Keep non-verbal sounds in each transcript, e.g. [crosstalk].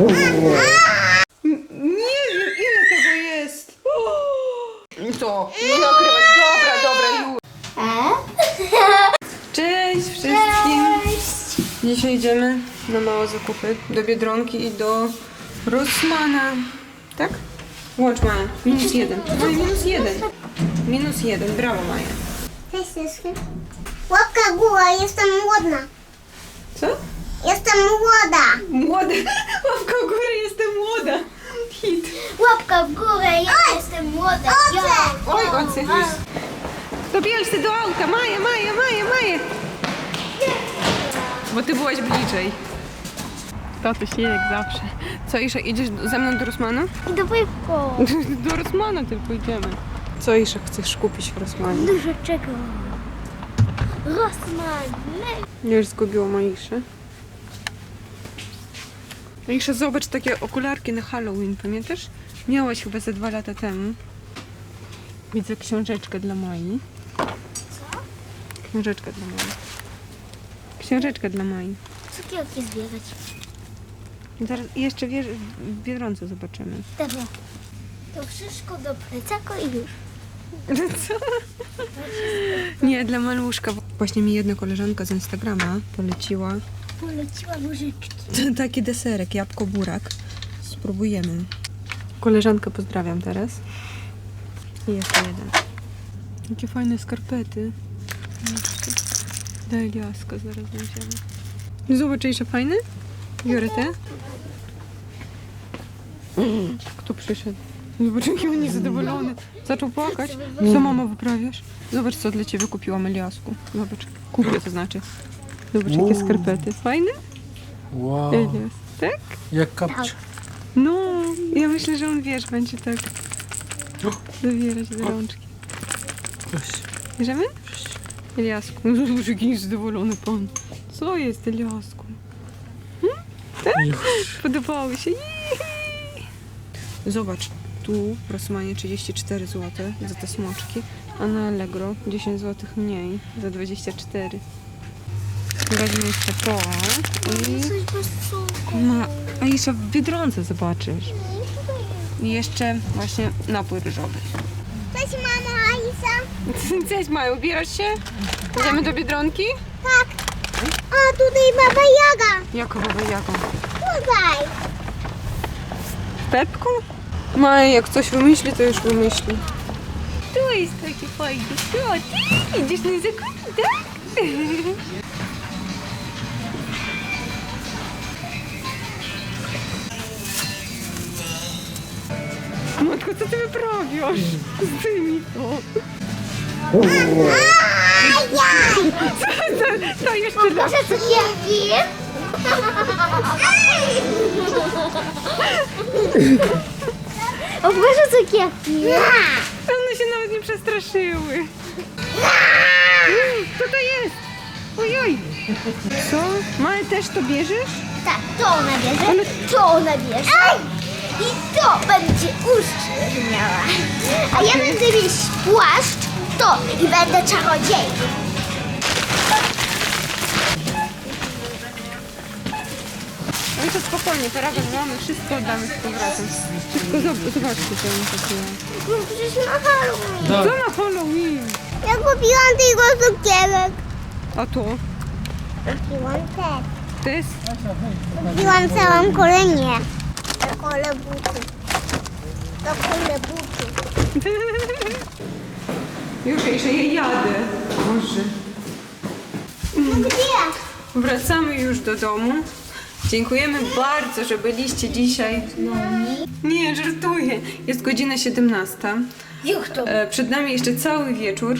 Nie wiem, ile tego jest. [gasps] To, nie nakrywać. Dobra, dobra, już. [laughs] Cześć wszystkim. Dzisiaj idziemy na małe zakupy do Biedronki i do Rossmana. Tak? Łącz Maja. Minus jeden. Maja, minus jeden. Minus jeden. Brawo Maja. Cześć, Syski. Łapka w górę, jestem głodna. Co? Jestem młoda. Młoda. [laughs] Łapka w górę, jestem młoda. Hit. Łapka w górę, ja jestem młoda. Oce! Oj, ocy. Dobijaj się do auta. Maja, Maja, Maja, Maja. Bo ty byłaś bliżej. Tatuś jak zawsze. Co, Isza, idziesz ze mną do Rossmana? I do piwko. [laughs] Do Rossmana tylko idziemy. Co, Isza, chcesz kupić w Rossmanie? Dużo czego. Rosman. Już zgubiłam Aiszę. Aisza, zobacz takie okularki na Halloween, pamiętasz? Miałaś chyba ze dwa lata temu. Widzę książeczkę dla Mai. Co? Książeczkę dla Mai. Książeczkę dla Mai. Cukierki zbierać. Zaraz jeszcze wiesz, w Biedronce zobaczymy. Dobra. To wszystko do plecaka i już. Co? Nie, dla maluszka. Właśnie mi jedna koleżanka z Instagrama poleciła Poleciła nożyczki. [laughs] taki deserek, jabłko burak. Spróbujemy. Koleżankę pozdrawiam teraz. I jeszcze jeden. Jakie fajne skarpety. Daj liaska, zaraz będziemy. Zobacz, jeszcze fajny? Biorę te. Kto przyszedł? Zobacz, jaki on niezadowolony. Zaczął płakać. Co mamo wyprawiasz? Zobacz, co dla ciebie kupiłam Eliasku. Zobacz. Kupię to znaczy. Zobacz, jakie skarpety. Fajne? Wow, Elias. Tak? jak kapcie. No, ja myślę, że on wiesz, będzie tak zawierać do rączki. Bierzemy? Eliasku, no [laughs] zobacz, jaki niezadowolony pan. Co jest, Eliasku? Już. Podobały się. Zobacz, tu w Rosmanie 34 zł za te smoczki, a na Allegro 10 zł mniej za 24. Weźmy jeszcze to i ma, a jeszcze w Biedronce zobaczysz. I jeszcze właśnie napój ryżowy. Cześć mama Alisa. [laughs] Cześć Maju, ubierasz się? Idziemy do Biedronki? Tak. A tutaj baba Jaga. Jaka baba jaką? Tutaj. W Pepku? Maja, jak coś wymyśli, to już wymyśli. Tu jest taki fajny. Ty idziesz na zakupy, tak? [laughs] Matko, co ty wyprawiasz? Zdejmij to. To, to jeszcze raz. Proszę cukierki. O, proszę cukierki. One się nawet nie przestraszyły. Co to jest? Ojoj. Co? Maja, też to bierzesz? Tak, to ona bierze, to ona bierze. I to będzie uszy miała. A ja będę mieć płaszcz, to i będę czarodziejką. No i to spokojnie, paragon mamy, wszystko oddamy z powrotem. Wszystko, zob- zobaczcie, co ona kupiła. No przecież na Halloween. Co Tak. na Halloween? Ja kupiłam tylko cukierek. A to? Kupiłam też. To jest... Kupiłam całą kolenię. To kole buty. To kole buty. [laughs] Już jeszcze ja jadę. Boże. No gdzie? Wracamy już do domu. Dziękujemy bardzo, że byliście dzisiaj. Nie, żartuję. Jest godzina 17. Jak to? E, Przed nami jeszcze cały wieczór.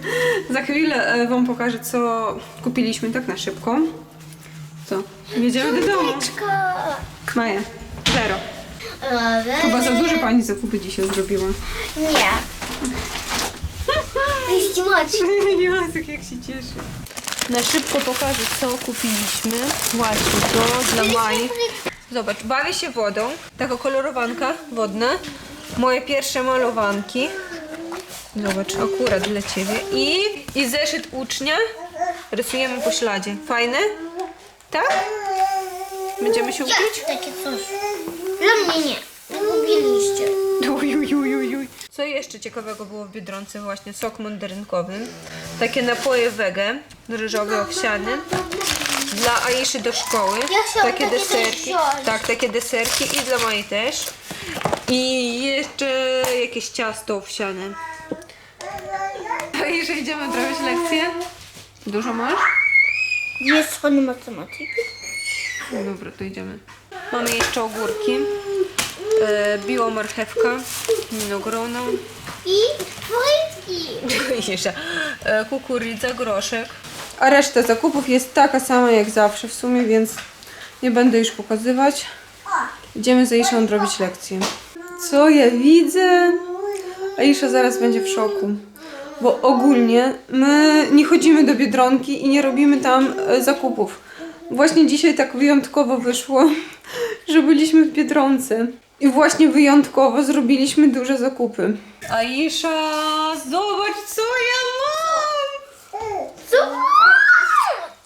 [laughs] Za chwilę e, Wam pokażę, co kupiliśmy tak na szybko. Co? Jedziemy do domu. Maja, zero. Chyba za duże Pani zakupy dzisiaj zrobiła. Nie. Ścimoci. Jacek, [laughs] jak się cieszy. Na szybko pokażę, co kupiliśmy. Właśnie, to dla Mai. Zobacz, bawię się wodą. Taka kolorowanka wodna. Moje pierwsze malowanki. Zobacz, akurat dla Ciebie. I, i zeszyt ucznia. Rysujemy po śladzie. Fajne? Tak? Będziemy się uczyć? Takie coś. Dla mnie nie. Gubiliście. Uj, uj, uj, uj, uj. Co jeszcze ciekawego było w Biedronce? Właśnie sok mandarynkowy. Takie napoje wege, ryżowy, owsiany. Dla Aiszy do szkoły. Ja chciałam takie takie też deserki. wziąć. Tak, takie deserki i dla mojej też. I jeszcze jakieś ciasto owsiane. Aisza, idziemy odrobić lekcję? Dużo masz? Dwie strony matematyki. Dobra, to idziemy. Mamy jeszcze ogórki. E, biła marchewka, winogrono. I. [laughs] Jeszcze e, kukurydza, groszek. A reszta zakupów jest taka sama jak zawsze w sumie, więc nie będę już pokazywać. Idziemy z Aishą odrobić lekcję. Co ja widzę? Aisha zaraz będzie w szoku. Bo ogólnie my nie chodzimy do Biedronki i nie robimy tam e, zakupów. Właśnie dzisiaj tak wyjątkowo wyszło, że byliśmy w Biedronce. I właśnie wyjątkowo zrobiliśmy duże zakupy. Aisha, zobacz co ja mam! Co?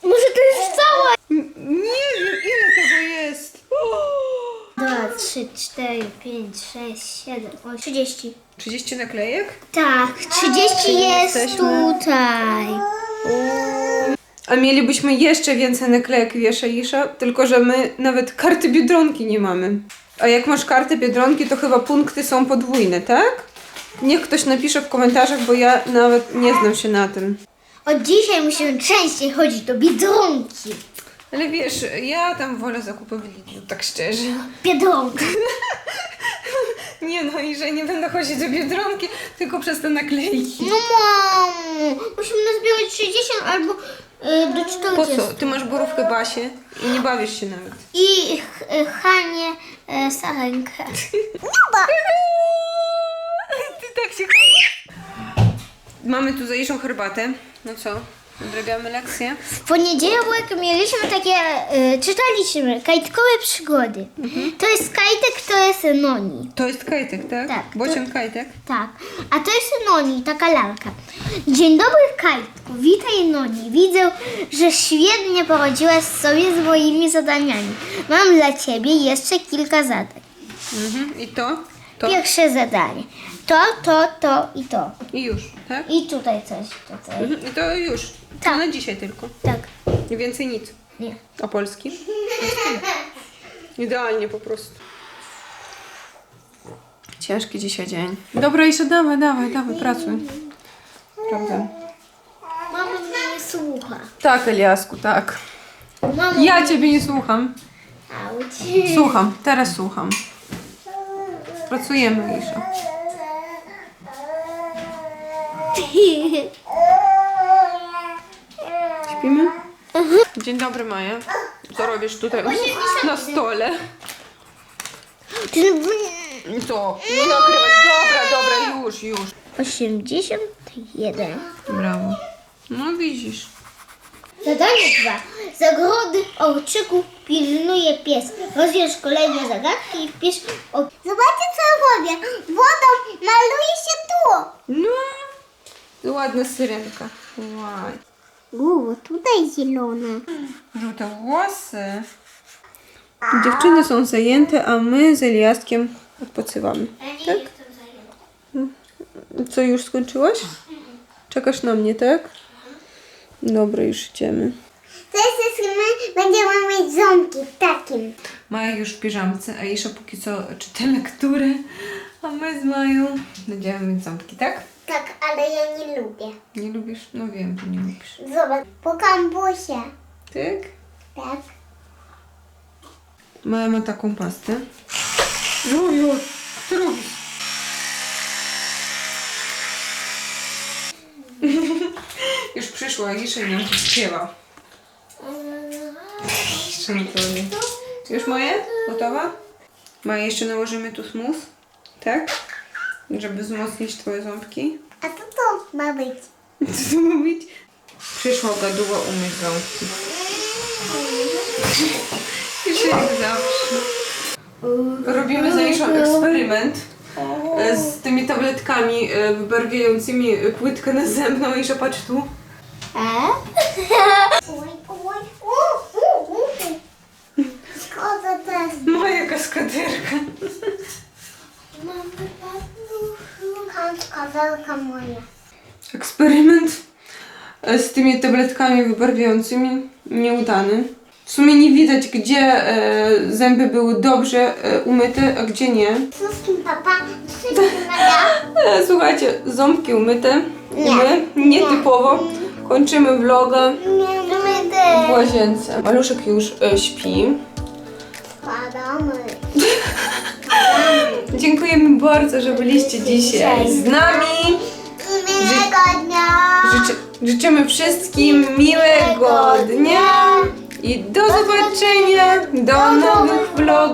Może to jest całe? N- Nie wiem, ile tego jest. O! Dwa, trzy, cztery, pięć, sześć, siedem, osiem, trzydzieści. 30 naklejek? Tak, trzydzieści jest Jesteśmy. tutaj. A mielibyśmy jeszcze więcej naklejek, wiesz, Aisha, tylko że my nawet karty Biedronki nie mamy. A jak masz kartę Biedronki, to chyba punkty są podwójne, tak? Niech ktoś napisze w komentarzach, bo ja nawet nie znam się na tym. Od dzisiaj musimy częściej chodzić do Biedronki. Ale wiesz, ja tam wolę zakupy w Lidlu, tak szczerze. Biedronka. [laughs] Nie no, i że nie będę chodzić do Biedronki, tylko przez te naklejki. No mamo, musimy nazbierać 60 albo y, do 40. Po co? Ty masz borówkę Basię i nie bawisz się nawet. I ch, y, Hanie y, sarenkę. Ty tak się Mamy tu zajszą herbatę. No co? Odrabiamy lekcję. W poniedziałek mieliśmy takie, y, czytaliśmy kajtkowe przygody. To jest kajtek, to jest Noni. To jest kajtek, tak? Tak. Bocian kajtek. Tak, a to jest Noni, taka lalka. Dzień dobry Kajtku, witaj Noni. Widzę, że świetnie poradziłaś sobie z moimi zadaniami. Mam dla ciebie jeszcze kilka zadań. Mhm. I to? To. Pierwsze zadanie. To, to, to i to. I już, tak? I tutaj coś, tutaj. Mhm. I to już. To Tak. na dzisiaj tylko. Tak. I więcej nic. Nie. A polski? [laughs] Idealnie po prostu. Ciężki dzisiaj dzień. Dobra, Isza, dawaj, dawaj, dawaj, pracuj. Prawda? Mama mnie nie słucha. Tak, Eliasku, tak. Mama... Ja ciebie nie słucham. Auć. Słucham, teraz słucham. Pracujemy, Isza. Śpimy? Dzień dobry, Maja. Co robisz tutaj na stole? Co? Nie nakrywać. Dobra, dobra, już, już. 81. Brawo. No widzisz. Zadanie 2. Zagrody orczyków pilnuje pies. Rozwiąż kolejne zagadki i wpisz o... Zobaczcie co robię. Wodą maluje się tu. No. Ładna syrenka. Łaj. Uuu, tutaj zielone. Żółte włosy. Dziewczyny są zajęte, a my z Eliaskiem odpoczywamy. Tak? Co, już skończyłaś? Czekasz na mnie, tak? Dobra, już idziemy. Teraz my będziemy mieć ząbki w takim. Maja już w piżamce, a Isza póki co czyta lekturę, a my z Mają będziemy mieć ząbki, tak? Tak, ale ja nie lubię. Nie lubisz? No wiem, że nie lubisz. Zobacz, po kambusie. Tak? Tak. Maja ma taką pastę. No już, co robisz? [laughs] już przyszła i nam śpiewa. Jeszcze nie to nie. Już moje? Gotowa? Maja, jeszcze nałożymy tu smus, tak? Żeby wzmocnić twoje ząbki. A co to ma być? Co to ma być? Przyszła gaduła umyć ząbki. [laughs] Już jak zawsze. Robimy z Aishą eksperyment e, z tymi tabletkami e, wybarwiającymi płytkę na zębną. Aisha, patrz tu. E? U, u. Moja kaskaderka. Mamy paluchu. Kafelka moja. Eksperyment e, z tymi tabletkami wybarwiającymi nieudany. W sumie nie widać, gdzie e, zęby były dobrze e, umyte, a gdzie nie. Wszystkim papa. Wszystkim mega. [laughs] E, słuchajcie, ząbki umyte. Nie. My, nietypowo. Kończymy vloga Nie, my w łazience. Maluszek już e, śpi. Spadamy. Dziękujemy bardzo, że byliście dzisiaj z nami. Miłego dnia. Życzy, życzymy wszystkim miłego dnia i do zobaczenia, do nowych vlogów.